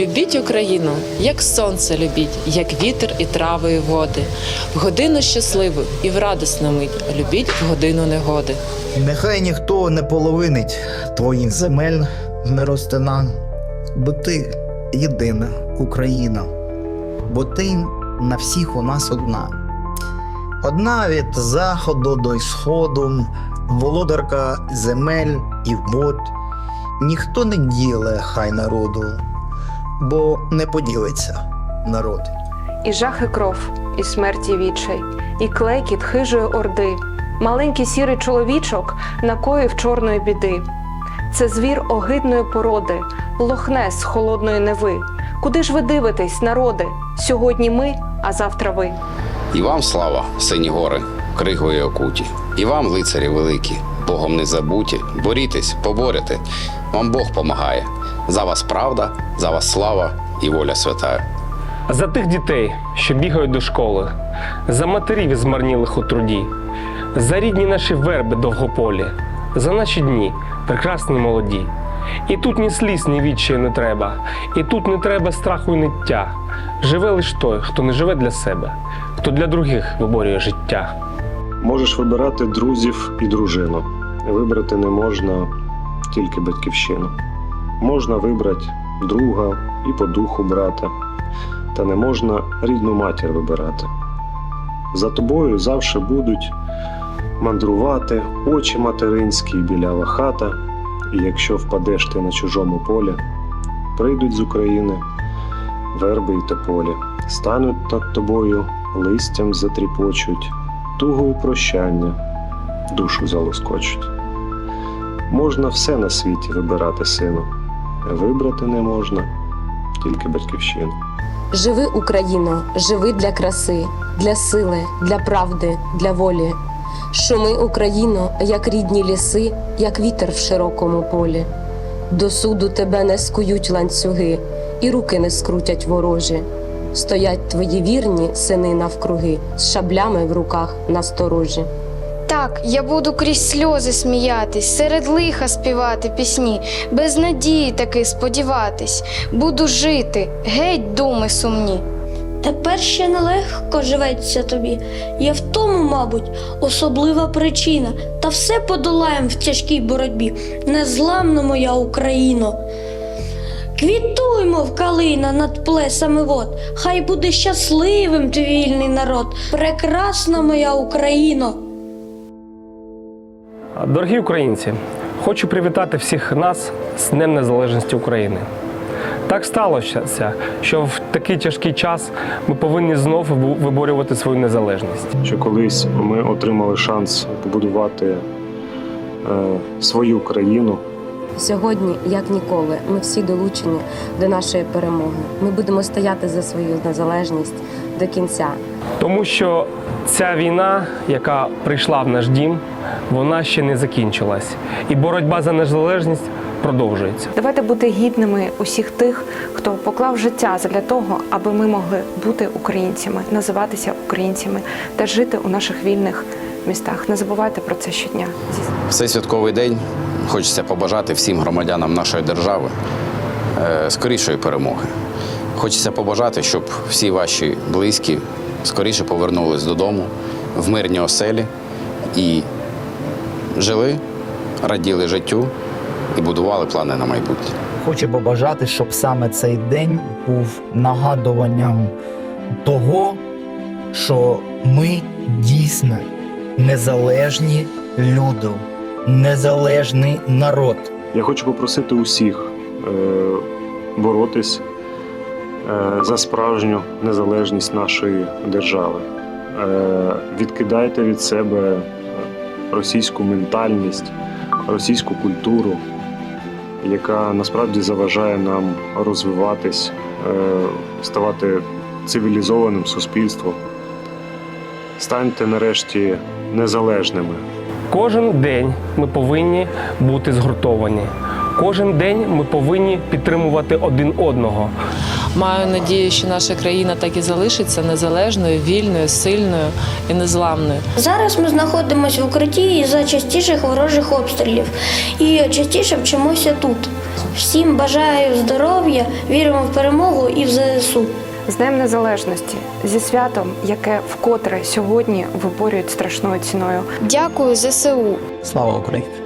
Любіть Україну, як сонце любіть, як вітер і трави і води. В годину щасливу і в радісну мить любіть в годину негоди. Нехай ніхто не половинить твоїх земель не розтина, бо ти єдина Україна, бо ти на всіх у нас одна. Одна від заходу до сходу, володарка земель і вод. Ніхто не діле хай народу, бо не поділиться народ. І жах і кров, і смерть і відчай, і клекіт хижої орди. Маленький сірий чоловічок накоїв чорної біди. Це звір огидної породи, лохне з холодної неви. Куди ж ви дивитесь, народи? Сьогодні ми, а завтра ви. І вам слава, сині гори, кригою окуті, і вам, лицарі великі, Богом не забуті, борітесь, поборете. Вам Бог помагає. За вас правда, за вас слава і воля святая. За тих дітей, що бігають до школи, за матерів змарнілих у труді, за рідні наші верби довгополі, за наші дні, прекрасні молоді. І тут ні сліз, ні відчаю не треба, і тут не треба страху й ниття. Живе лиш той, хто не живе для себе, хто для других виборює життя. Можеш вибирати друзів і дружину. Вибрати не можна тільки батьківщину. Можна вибрати друга і по духу брата, та не можна рідну матір вибирати. За тобою завше будуть мандрувати очі материнські білява хата, і якщо впадеш ти на чужому полі, прийдуть з України верби й тополі, стануть над тобою, листям затріпочуть, тугою прощання, душу залоскочуть. Можна все на світі вибирати, сину, вибрати не можна тільки батьківщину. Живи, Україно, живи для краси, для сили, для правди, для волі. Шуми, Україно, як рідні ліси, як вітер в широкому полі. До суду тебе не скують ланцюги, і руки не скрутять ворожі. Стоять твої вірні сини навкруги, з шаблями в руках насторожі. Так, я буду крізь сльози сміятись, серед лиха співати пісні, без надії таки сподіватись, буду жити, геть думи сумні. Тепер ще нелегко живеться тобі. Є в тому, мабуть, особлива причина. Та все подолаєм в тяжкій боротьбі. Незламна моя Україно. Квітуй, мов калина над плесами вод. Хай буде щасливим твій вільний народ. Прекрасна моя Україно. Дорогі українці, хочу привітати всіх нас з Днем Незалежності України. Так сталося, що в такий тяжкий час ми повинні знову виборювати свою незалежність. Що колись ми отримали шанс побудувати е, свою країну, Сьогодні, як ніколи, ми всі долучені до нашої перемоги. Ми будемо стояти за свою незалежність до кінця. Тому що ця війна, яка прийшла в наш дім, вона ще не закінчилась. І боротьба за незалежність продовжується. Давайте бути гідними усіх тих, хто поклав життя для того, аби ми могли бути українцями, називатися українцями та жити у наших вільних містах. Не забувайте про це щодня. В цей святковий день хочеться побажати всім громадянам нашої держави е, скорішої перемоги. Хочеться побажати, щоб всі ваші близькі скоріше повернулись додому в мирні оселі і жили, раділи життю і будували плани на майбутнє. Хочу побажати, щоб саме цей день був нагадуванням того, що ми дійсно незалежні люди, незалежний народ. Я хочу попросити усіх е, боротись е, за справжню незалежність нашої держави. Е, відкидайте від себе російську ментальність, російську культуру, яка насправді заважає нам розвиватись, е, ставати цивілізованим суспільством. Станьте нарешті незалежними. Кожен день ми повинні бути згуртовані. Кожен день ми повинні підтримувати один одного. Маю надію, що наша країна так і залишиться незалежною, вільною, сильною і незламною. Зараз ми знаходимося в укритті із-за частіших ворожих обстрілів і частіше вчимося тут. Всім бажаю здоров'я, віримо в перемогу і в ЗСУ. З Днем Незалежності зі святом, яке вкотре сьогодні виборюють страшною ціною. Дякую ЗСУ. Слава Україні!